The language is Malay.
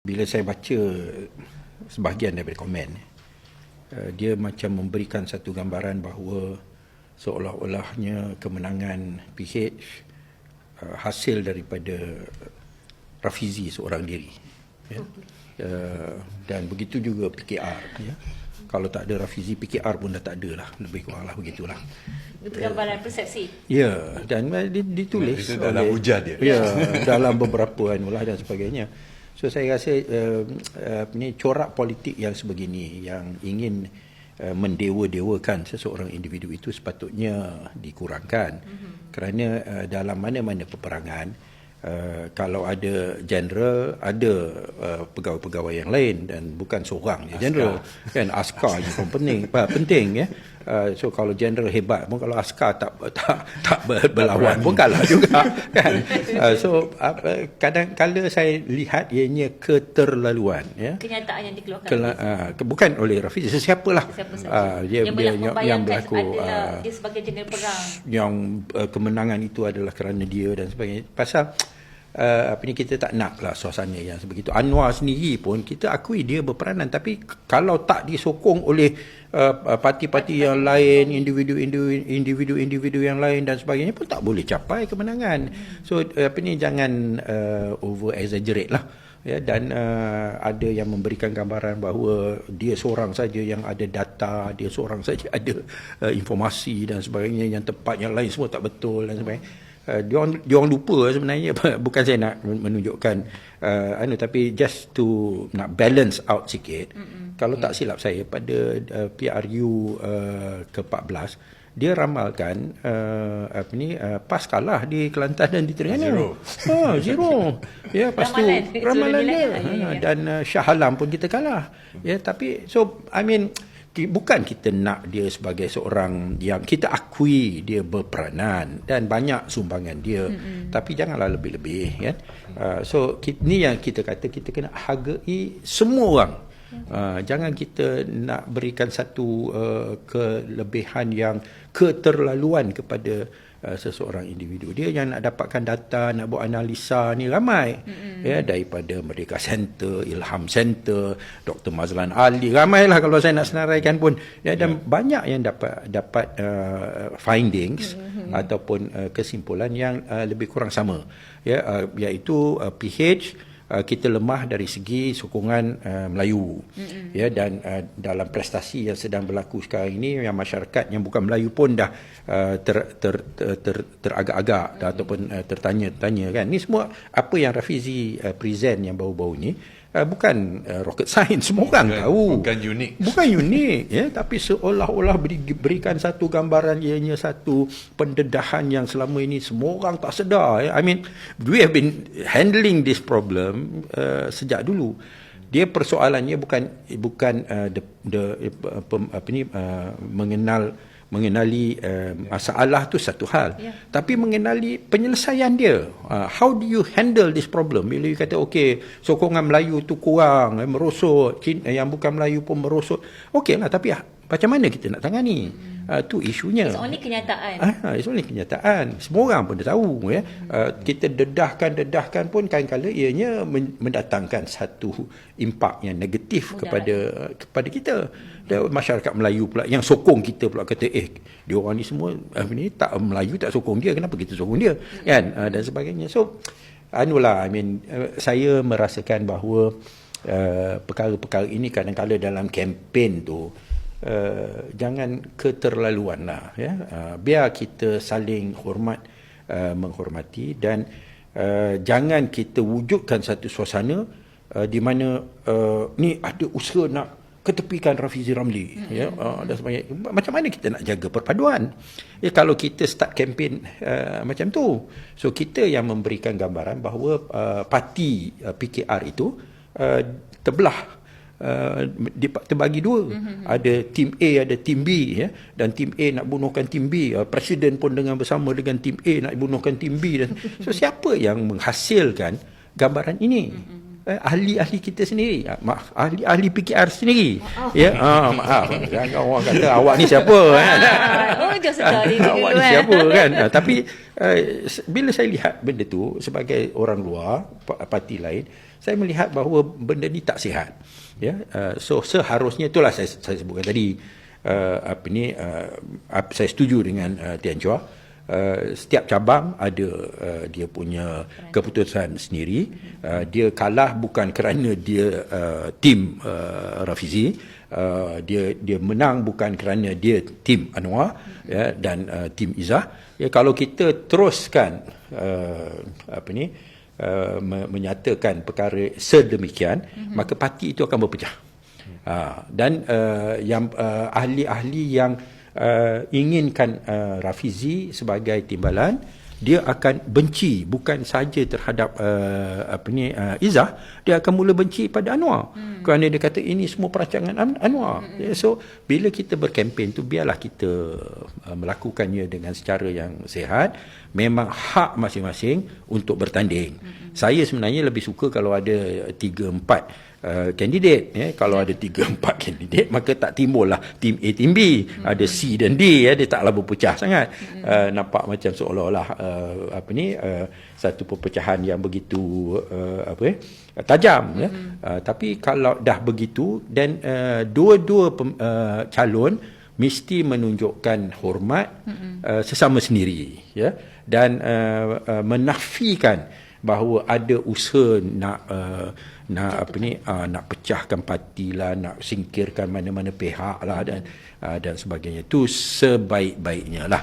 bila saya baca sebahagian daripada komen uh, dia macam memberikan satu gambaran bahawa seolah-olahnya kemenangan PH uh, hasil daripada Rafizi seorang diri ya. uh, dan begitu juga PKR ya. kalau tak ada Rafizi PKR pun dah tak ada lah. Lebih kurang lah begitulah. Itu gambaran persepsi. ya dan ditulis itu dalam oleh, hujah dia. Ya dalam beberapa anulah dan sebagainya So saya rasa uh, uh, ni corak politik yang sebegini yang ingin uh, mendewa-dewakan seseorang individu itu sepatutnya dikurangkan. Mm-hmm. Kerana uh, dalam mana-mana peperangan uh, kalau ada general ada uh, pegawai-pegawai yang lain dan bukan seorang je general kan askar yang penting penting ya. Uh, so kalau general hebat pun kalau askar tak tak tak berlawan pun kalah juga kan? Uh, so uh, kadang kala saya lihat ianya keterlaluan ya. Kenyataan yang dikeluarkan. Kela, uh, bukan oleh Rafiz sesiapalah. Siapa uh, dia, yang, dia yang, yang berlaku uh, dia sebagai general perang. yang uh, kemenangan itu adalah kerana dia dan sebagainya. Pasal Uh, apa ni kita tak nak lah suasana yang sebegitu. Anwar sendiri pun kita akui dia berperanan. Tapi kalau tak disokong oleh uh, parti-parti yang lain individu-individu individu yang lain dan sebagainya pun tak boleh capai kemenangan. So uh, apa ni jangan uh, over exaggerate lah. Ya dan uh, ada yang memberikan gambaran bahawa dia seorang saja yang ada data dia seorang saja ada uh, informasi dan sebagainya yang tepat yang lain semua tak betul dan sebagainya uh, dia orang dia orang lupa sebenarnya bukan saya nak menunjukkan uh, anu tapi just to nak balance out sikit mm-hmm. kalau tak silap saya pada uh, PRU uh, ke-14 dia ramalkan uh, apa ni uh, pas kalah di Kelantan dan di Terengganu. Ha, zero. ya, pas tu ramalan dia. Ha, ya, ya. dan uh, Shah Alam pun kita kalah. Ya, tapi so I mean bukan kita nak dia sebagai seorang yang kita akui dia berperanan dan banyak sumbangan dia. Mm-hmm. tapi janganlah lebih-lebih kan? Uh, so ini yang kita kata kita kena hargai semua orang. Uh, jangan kita nak berikan satu uh, kelebihan yang keterlaluan kepada uh, seseorang individu dia yang nak dapatkan data nak buat analisa ni ramai mm-hmm. ya daripada Merdeka Center Ilham Center Dr Mazlan Ali ramailah kalau saya nak senaraikan pun ya dan yeah. banyak yang dapat dapat uh, findings mm-hmm. ataupun uh, kesimpulan yang uh, lebih kurang sama ya uh, iaitu uh, PH uh, kita lemah dari segi sokongan uh, Melayu mm-hmm. ya dan uh, dalam prestasi yang sedang berlaku sekarang ini yang masyarakat yang bukan Melayu pun dah uh, ter, ter, ter, ter, teragak-agak mm-hmm. ataupun uh, tertanya-tanya kan ni semua apa yang Rafizi uh, present yang baru-baru ni uh, bukan uh, rocket science semua orang bukan, tahu. bukan unik. Bukan unik ya. Tapi seolah-olah beri, berikan satu gambaran ianya satu pendedahan yang selama ini semua orang tak sedar ya. I mean we have been handling this problem uh, sejak dulu. Dia persoalannya bukan bukan uh, the, the uh, apa ni uh, mengenal mengenali uh, masalah tu satu hal. Yeah. tapi mengenali penyelesaian dia. Uh, how do you handle this problem? Bila you kata okey sokongan Melayu tu kurang eh, merosot yang bukan Melayu pun merosot. Okeylah tapi uh, macam mana kita nak tangani? Hmm. Uh, tu isunya. It's only kenyataan. Ah uh, it's only kenyataan. Semua orang pun dah tahu ya. Uh, kita dedahkan dedahkan pun kadang-kadang ianya mendatangkan satu impak yang negatif Mudah. kepada kepada kita. Dan masyarakat Melayu pula yang sokong kita pula kata eh dia orang ni semua eh, ni tak Melayu tak sokong dia kenapa kita sokong dia? Kan? Uh, dan sebagainya. So anulah I mean uh, saya merasakan bahawa uh, perkara-perkara ini kadang-kadang dalam kempen tu uh, jangan keterlaluan lah ya. Uh, biar kita saling hormat uh, menghormati dan uh, jangan kita wujudkan satu suasana uh, di mana uh, ni ada usaha nak ketepikan Rafizi Ramli hmm. ya. Uh, dan sebagainya. Macam mana kita nak jaga perpaduan? Ya kalau kita start kempen uh, macam tu. So kita yang memberikan gambaran bahawa uh, parti uh, PKR itu uh, terbelah Uh, terbagi dua mm-hmm. ada tim A ada tim B ya dan tim A nak bunuhkan tim B uh, presiden pun dengan bersama dengan tim A nak bunuhkan tim B dan so siapa yang menghasilkan gambaran ini mm-hmm. Eh, ahli-ahli kita sendiri. Ah, ahli-ahli PKR sendiri. Ya ah, maaf. Jangan orang kata awak ni siapa kan? Oh sekali awak ni eh. siapa kan? Ah, tapi uh, bila saya lihat benda tu sebagai orang luar pa- parti lain saya melihat bahawa benda ni tak sihat. Ya uh, so seharusnya itulah saya saya sebutkan tadi. Uh, apa ni uh, saya setuju dengan uh, Tian Chua Uh, setiap cabang ada uh, dia punya keputusan sendiri. Uh, dia kalah bukan kerana dia uh, tim uh, Rafizi. Uh, dia dia menang bukan kerana dia tim Anwar ya dan uh, tim Izzah. Ya kalau kita teruskan uh, apa ni uh, me- menyatakan perkara sedemikian mm-hmm. maka parti itu akan berpecah. Uh, dan uh, yang uh, ahli-ahli yang uh, inginkan uh, Rafizi sebagai timbalan dia akan benci bukan saja terhadap uh, apa ni uh, Izzah dia akan mula benci pada Anwar hmm. kerana dia kata ini semua perancangan An- Anwar hmm. so bila kita berkempen tu biarlah kita uh, melakukannya dengan secara yang sihat memang hak masing-masing untuk bertanding hmm. saya sebenarnya lebih suka kalau ada 3 4 Uh, kandidat ya kalau ada 3 4 kandidat maka tak timbullah tim A tim B hmm. ada C dan D ya dia taklah berpecah sangat hmm. uh, nampak macam seolah-olah uh, apa ni uh, satu perpecahan yang begitu uh, apa eh tajam hmm. ya uh, tapi kalau dah begitu dan uh, dua-dua pem, uh, calon mesti menunjukkan hormat hmm. uh, sesama sendiri ya dan uh, uh, menafikan bahawa ada usaha nak uh, nak apa ni uh, nak pecahkan parti lah nak singkirkan mana-mana pihak lah dan uh, dan sebagainya. Itu sebaik-baiknya lah